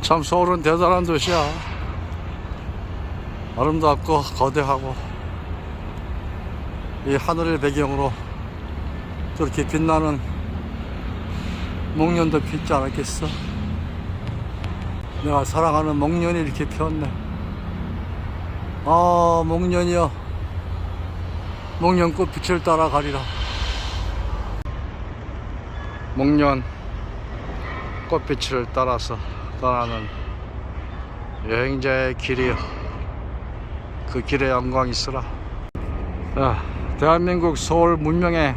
참 서울은 대단한 도시야. 아름답고 거대하고 이 하늘을 배경으로 저렇게 빛나는 목련도 피지 않았겠어? 내가 사랑하는 목련이 이렇게 피었네. 아, 목련이여. 목련꽃 빛을 따라 가리라. 목련 꽃빛을 따라서 떠나는 여행자의 길이여. 그 길에 영광 있으라. 자, 대한민국 서울 문명의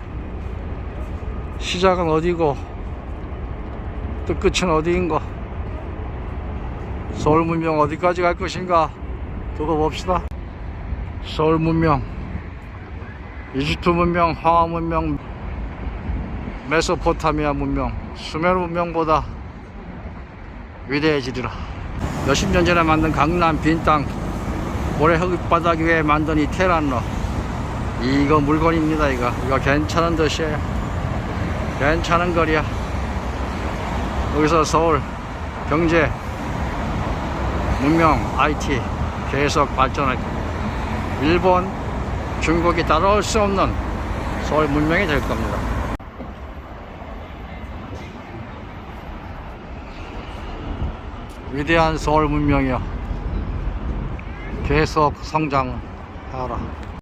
시작은 어디고 또 끝은 어디인가? 서울 문명 어디까지 갈 것인가? 두고 봅시다. 서울 문명, 이집트 문명, 황하 문명, 메소포타미아 문명, 수메르 문명보다 위대해지리라. 몇십 년 전에 만든 강남 빈 땅, 모래 흙바닥 위에 만든 이 테란로. 이거 물건입니다, 이거. 이거 괜찮은 도시예요. 괜찮은 거리야. 여기서 서울 경제, 문명, IT 계속 발전할 겁니다. 일본, 중국이 따라올 수 없는 서울 문명이 될 겁니다. 위대한 서울 문명이여 계속 성장하라.